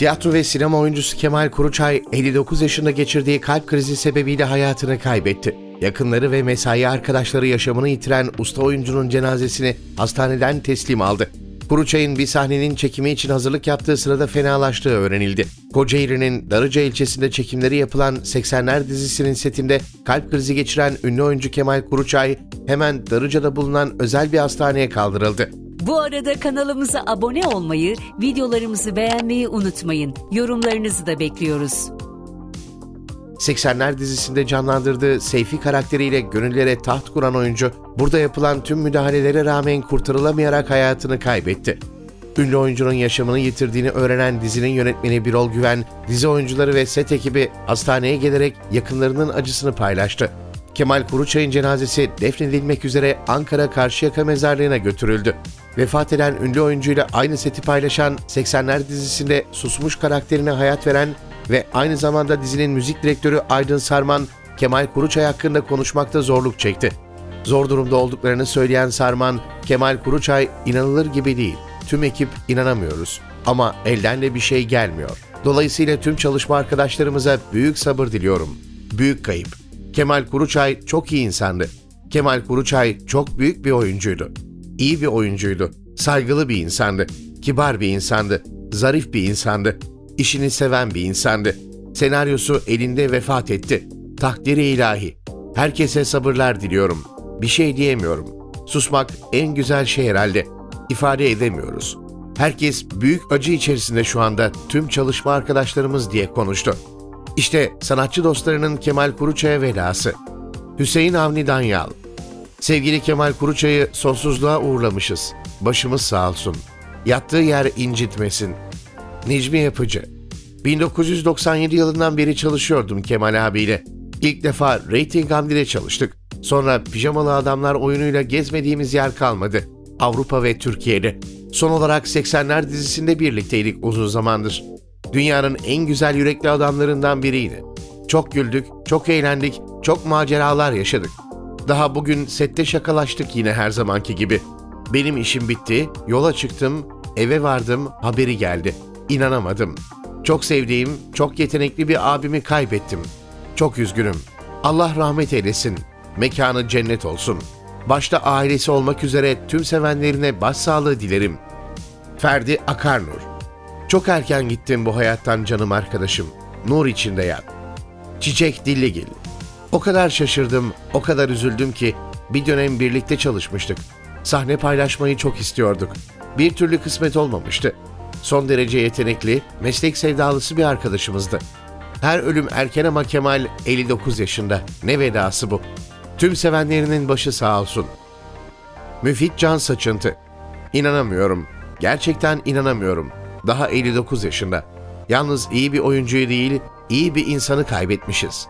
Tiyatro ve sinema oyuncusu Kemal Kuruçay 59 yaşında geçirdiği kalp krizi sebebiyle hayatını kaybetti. Yakınları ve mesai arkadaşları yaşamını yitiren usta oyuncunun cenazesini hastaneden teslim aldı. Kuruçay'ın bir sahnenin çekimi için hazırlık yaptığı sırada fenalaştığı öğrenildi. Kocaeli'nin Darıca ilçesinde çekimleri yapılan 80'ler dizisinin setinde kalp krizi geçiren ünlü oyuncu Kemal Kuruçay hemen Darıca'da bulunan özel bir hastaneye kaldırıldı. Bu arada kanalımıza abone olmayı, videolarımızı beğenmeyi unutmayın. Yorumlarınızı da bekliyoruz. 80'ler dizisinde canlandırdığı Seyfi karakteriyle gönüllere taht kuran oyuncu, burada yapılan tüm müdahalelere rağmen kurtarılamayarak hayatını kaybetti. Ünlü oyuncunun yaşamını yitirdiğini öğrenen dizinin yönetmeni Birol Güven, dizi oyuncuları ve set ekibi hastaneye gelerek yakınlarının acısını paylaştı. Kemal Kuruçay'ın cenazesi defnedilmek üzere Ankara Karşıyaka Mezarlığı'na götürüldü. Vefat eden ünlü oyuncuyla aynı seti paylaşan 80'ler dizisinde susmuş karakterine hayat veren ve aynı zamanda dizinin müzik direktörü Aydın Sarman, Kemal Kuruçay hakkında konuşmakta zorluk çekti. Zor durumda olduklarını söyleyen Sarman, Kemal Kuruçay inanılır gibi değil. Tüm ekip inanamıyoruz. Ama elden de bir şey gelmiyor. Dolayısıyla tüm çalışma arkadaşlarımıza büyük sabır diliyorum. Büyük kayıp. Kemal Kuruçay çok iyi insandı. Kemal Kuruçay çok büyük bir oyuncuydu. İyi bir oyuncuydu. Saygılı bir insandı. Kibar bir insandı. Zarif bir insandı. İşini seven bir insandı. Senaryosu elinde vefat etti. Takdiri ilahi. Herkese sabırlar diliyorum. Bir şey diyemiyorum. Susmak en güzel şey herhalde. İfade edemiyoruz. Herkes büyük acı içerisinde şu anda tüm çalışma arkadaşlarımız diye konuştu. İşte sanatçı dostlarının Kemal Kuruçay'a velası. Hüseyin Avni Danyal. Sevgili Kemal Kuruçay'ı sonsuzluğa uğurlamışız. Başımız sağ olsun. Yattığı yer incitmesin. Necmi Yapıcı. 1997 yılından beri çalışıyordum Kemal abiyle. İlk defa Rating Hamdi'de çalıştık. Sonra Pijamalı Adamlar oyunuyla gezmediğimiz yer kalmadı. Avrupa ve Türkiye'de. Son olarak 80'ler dizisinde birlikteydik uzun zamandır. Dünyanın en güzel yürekli adamlarından biriydi. Çok güldük, çok eğlendik, çok maceralar yaşadık. Daha bugün sette şakalaştık yine her zamanki gibi. Benim işim bitti, yola çıktım, eve vardım, haberi geldi. İnanamadım. Çok sevdiğim, çok yetenekli bir abimi kaybettim. Çok üzgünüm. Allah rahmet eylesin. Mekanı cennet olsun. Başta ailesi olmak üzere tüm sevenlerine başsağlığı dilerim. Ferdi Akarnur Çok erken gittim bu hayattan canım arkadaşım. Nur içinde yat. Çiçek Dilligil O kadar şaşırdım, o kadar üzüldüm ki bir dönem birlikte çalışmıştık. Sahne paylaşmayı çok istiyorduk. Bir türlü kısmet olmamıştı. Son derece yetenekli, meslek sevdalısı bir arkadaşımızdı. Her ölüm erken ama Kemal 59 yaşında. Ne vedası bu. Tüm sevenlerinin başı sağ olsun. Müfit Can Saçıntı. İnanamıyorum. Gerçekten inanamıyorum. Daha 59 yaşında. Yalnız iyi bir oyuncuyu değil, iyi bir insanı kaybetmişiz.